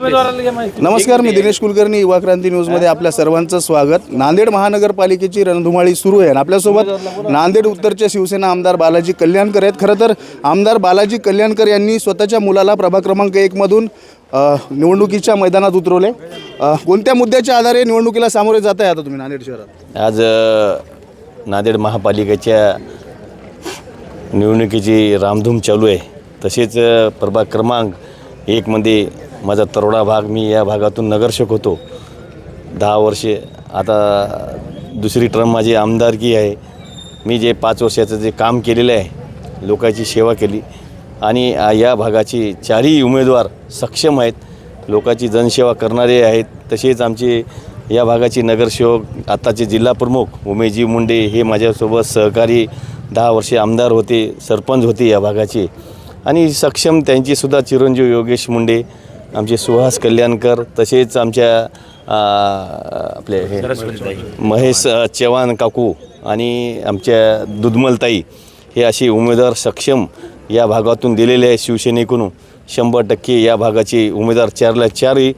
नमस्कार मी दिनेश कुलकर्णी युवा क्रांती न्यूजमध्ये आपल्या सर्वांचं स्वागत. नांदेड महानगरपालिकेची रणधुमाळी सुरू आहे आणि आपल्यासोबत नांदेड उत्तरचे शिवसेना आमदार बालाजी कल्याणकर आहेत. खरं तर आमदार बालाजी कल्याणकर यांनी स्वतःच्या मुलाला प्रभाग क्रमांक एकमधून निवडणुकीच्या मैदानात उतरवले. कोणत्या मुद्द्याच्या आधारे निवडणुकीला सामोरे जात आहे आता तुम्ही नांदेड शहरात? आज नांदेड महापालिकेच्या निवडणुकीची रामधूम चालू आहे. तसेच प्रभाग क्रमांक एकमध्ये माझा तरोडा भाग मी या भागातून नगरसेवक होतो. दहा वर्षे आता दुसरी टर्म माझी आमदारकी आहे. मी जे पाच वर्षाचं जे काम केलेलं आहे लोकांची सेवा केली आणि या भागाची चारही उमेदवार सक्षम आहेत. लोकांची जनसेवा करणारे आहेत. तसेच आमचे या भागाचे नगरसेवक आत्ताचे जिल्हाप्रमुख उमेशजी मुंडे हे माझ्यासोबत सहकारी दहा वर्षे आमदार होते सरपंच होते या भागाचे. आणि सक्षम त्यांचेसुद्धा चिरंजीव योगेश मुंडे आमचे सुहास कल्याणकर तसेच आमच्या आपले हे महेश चव्हाण काकू आणि आमच्या दुधमलताई हे असे उमेदवार सक्षम या भागातून दिलेले आहे शिवसेनेकडून. शंभर टक्के या भागाचे उमेदवार चारला चारही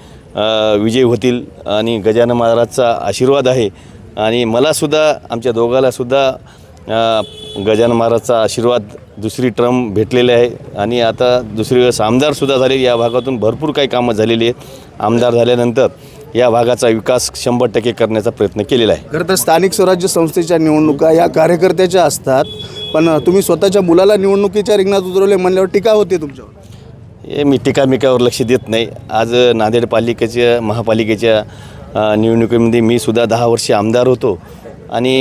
विजयी होतील आणि गजानन महाराजचा आशीर्वाद आहे. आणि मलासुद्धा आमच्या दोघालासुद्धा गजानन महाराजचा आशीर्वाद दुसरी टर्म भेटलेले आहे. आणि आता दुसरी वेळेस आमदारसुद्धा झाले. या भागातून भरपूर काही कामं झालेली आहेत. आमदार झाल्यानंतर या भागाचा विकास शंभर टक्के करण्याचा प्रयत्न केलेला आहे. खरं तर स्थानिक स्वराज्य संस्थेच्या निवडणुका या कार्यकर्त्याच्या असतात. पण तुम्ही स्वतःच्या मुलाला निवडणुकीच्या रिंगणात उतरवले म्हणल्यावर टीका होते तुमच्यावर? हे मी टिकामिकावर लक्ष देत नाही. आज नांदेड पालिकेच्या महापालिकेच्या निवडणुकीमध्ये मी सुद्धा दहा वर्षे आमदार होतो. आणि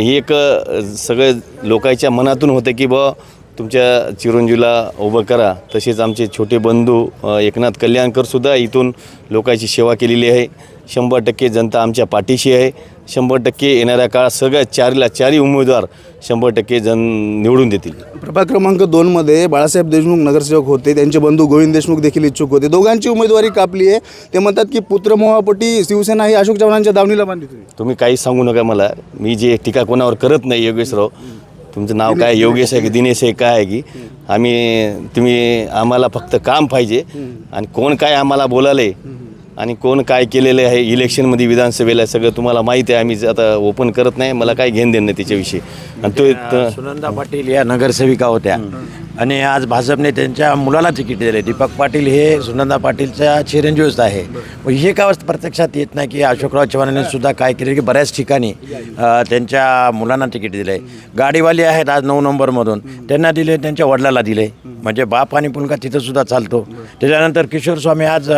ही एक सगळे सगळं लोकांच्या मनातून होतं की बा तुमच्या चिरंजीला उभं करा. तसेच आमचे छोटे बंधू एकनाथ कल्याणकरसुद्धा इथून लोकांची सेवा केलेली आहे. शंभर टक्के जनता आमच्या पाठीशी आहे. शंभर टक्के येणाऱ्या काळात सगळ्या चारीला चारी उमेदवार शंभर टक्के जन निवडून देतील. प्रभाग क्रमांक दोनमध्ये बाळासाहेब देशमुख नगरसेवक होते. त्यांचे बंधू गोविंद देशमुख देखील इच्छुक होते. दोघांची उमेदवारी कापली आहे. ते म्हणतात की पुत्रमोहापोटी शिवसेना ही अशोक चव्हाणांच्या दावणीला बांधली तुम्ही तुम्ही काही सांगू नका मला. मी जे टीका कोणावर करत नाही योगेशराव. तुमचं नाव काय? योगेश आहे की दिनेश आहे? काय आहे की? आम्ही तुम्ही आम्हाला फक्त काम पाहिजे. आणि कोण काय आम्हाला बोलाले आणि कोण काय केलेलं आहे इलेक्शनमध्ये विधानसभेला सगळं तुम्हाला माहिती आहे आम्ही आता ओपन करत नाही मला काय घेणं देणं नाही त्याच्याविषयी आणि तो त- सुनंदा पाटील या नगरसेविका होत्या. आणि आज भाजपने त्यांच्या मुलाला तिकीट दिले दीपक पाटील हे सुनंदा पाटीलच्या चिरंजीवच आहे. मग हे का प्रत्यक्षात येत नाही की अशोकराव चव्हाणांनी सुद्धा काय केले? की बऱ्याच ठिकाणी त्यांच्या मुलांना तिकीट दिलं आहे गाडीवाले आहेत आज नऊ नंबरमधून. त्यांना दिले त्यांच्या वडिलाला दिले म्हणजे बाप आणि पुलका तिथंसुद्धा चालतो. त्याच्यानंतर किशोर स्वामी आज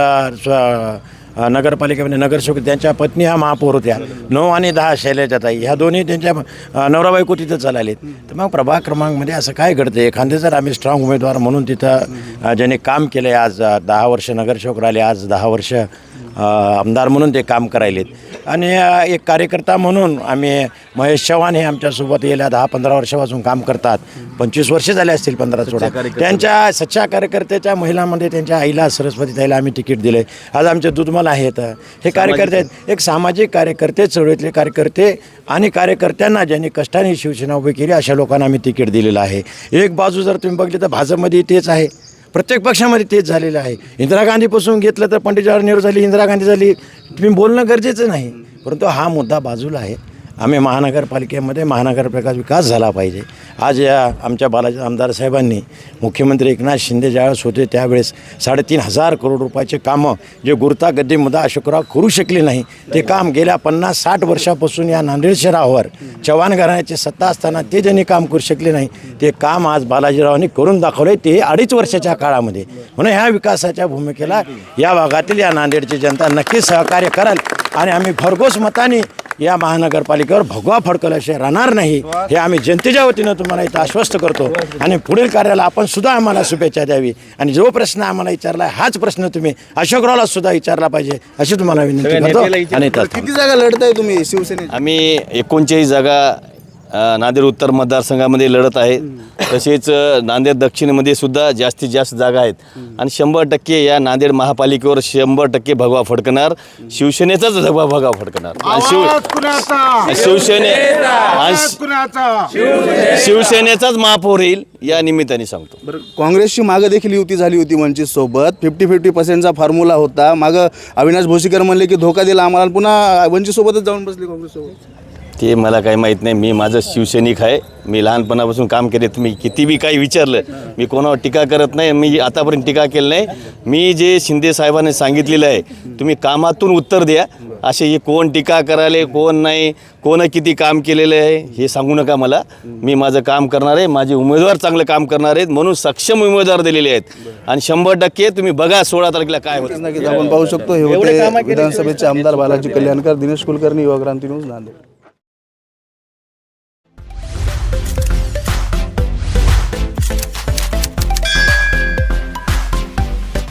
नगरपालिकेमध्ये म्हणजे नगरसेवक त्यांच्या पत्नी ह्या महापौर होत्या. नऊ आणि दहा शैलेजाताई ह्या दोन्ही त्यांच्या अ, नवरा बायको तिथं चाललेत. तर मग प्रभाग क्रमांकमध्ये असं काय घडतं एखादे जर आम्ही स्ट्रॉंग उमेदवार म्हणून तिथं ज्याने काम केलं आहे आज दहा वर्ष नगरसेवक राहिले आज दहा वर्ष आमदार म्हणून ते काम करायलेत. आणि एक कार्यकर्ता म्हणून आम्ही महेश चव्हाण हे आमच्यासोबत गेल्या दहा पंधरा वर्षापासून काम करतात. पंचवीस वर्ष झाले असतील पंधरा सोळा त्यांच्या सच्चा कार्यकर्त्याच्या महिलांमध्ये त्यांच्या आईला सरस्वती ताईला आम्ही तिकीट दिले. आज आमचे दुधमल आहेत. हे कार्यकर्ते आहेत. एक सामाजिक कार्यकर्ते चळवळीतले कार्यकर्ते आणि कार्यकर्त्यांना ज्यांनी कष्टाने शिवसेना उभी केली अशा लोकांना आम्ही तिकीट दिलेलं आहे. एक बाजू जर तुम्ही बघली तर भाजपमध्ये तेच आहे. प्रत्येक पक्षामध्ये तेच झालेलं आहे. इंदिरा गांधीपासून घेतलं तर पंडित जवाहर नेहरू झाली इंदिरा गांधी झाली. तुम्ही बोलणं गरजेचं नाही. परंतु हा मुद्दा बाजूला आहे. आम्ही महानगरपालिकेमध्ये महानगरपालिका विकास झाला पाहिजे. आज या आमच्या बालाजी आमदार साहेबांनी मुख्यमंत्री एकनाथ शिंदे ज्यावेळेस होते त्यावेळेस साडेतीन हजार करोड रुपयाचे कामं जे गुरुता गद्दी मुदा अशोकराव करू शकले नाही ते काम गेल्या पन्नास साठ वर्षापासून या नांदेड शहरावर चव्हाण घराण्याची सत्ता असताना ते ज्यांनी काम करू शकले नाही. ते काम आज बालाजीरावांनी करून दाखवले ते अडीच वर्षाच्या काळामध्ये. म्हणून ह्या विकासाच्या भूमिकेला या भागातील या नांदेडची जनता नक्कीच सहकार्य कराल आणि आम्ही भरघोस मताने या महानगरपालिकेवर भगवा फडकल्याशिवाय राहणार नाही. हे आम्ही जनतेच्या वतीनं तुम्हाला इथं आश्वस्त करतो. आणि पुढील कार्याला आपण सुद्धा आम्हाला शुभेच्छा द्यावी. आणि जो प्रश्न आम्हाला विचारला हाच प्रश्न तुम्ही अशोकरावला सुद्धा विचारला पाहिजे अशी तुम्हाला विनंती करतो. आणि. किती जागा लढताय तुम्ही शिवसेनेची? आम्ही एकोणचाळीस जागा नांदेड उत्तर मतदारसंघामध्ये लढत आहे. तसेच नांदेड दक्षिणमध्ये सुद्धा जास्तीत जास्त जागा आहेत. आणि शंभर टक्के या नांदेड महापालिकेवर शंभर टक्के भगवा फडकणार. शिवसेनेचाच भगवा भगवा फडकणार. आणि शिव शिवसेने शिवसेनेचाच महापौर येईल या निमित्ताने सांगतो. बरं काँग्रेसची मागं देखील युती झाली होती वंचित सोबत. फिफ्टी फिफ्टी पर्सेंटचा फॉर्म्युला होता. मागं अविनाश भोसीकर म्हणले की धोका दिला आम्हाला पुन्हा वंचित सोबतच जाऊन बसले काँग्रेससोबत ते मला काही माहीत नाही. मी माझं शिवसैनिक आहे. मी लहानपणापासून काम केले. तुम्ही किती बी काही विचारलं मी कोणावर टीका करत नाही. मी आतापर्यंत टीका केलं नाही. मी जे शिंदे साहेबांनी सांगितलेलं आहे तुम्ही कामातून उत्तर द्या. असे हे कोण टीका करायले कोण नाही कोण किती काम केलेलं आहे हे सांगू नका मला. मी माझं काम करणार आहे. माझे उमेदवार चांगलं काम करणार आहेत म्हणून सक्षम उमेदवार दिलेले आहेत. आणि शंभर टक्के तुम्ही बघा सोळा तारखेला काय होतं. आपण पाहू शकतो. हे विधानसभेचे आमदार बालाजी कल्याणकर दिनेश कुलकर्णी युवा क्रांती न्यूज नांदेड.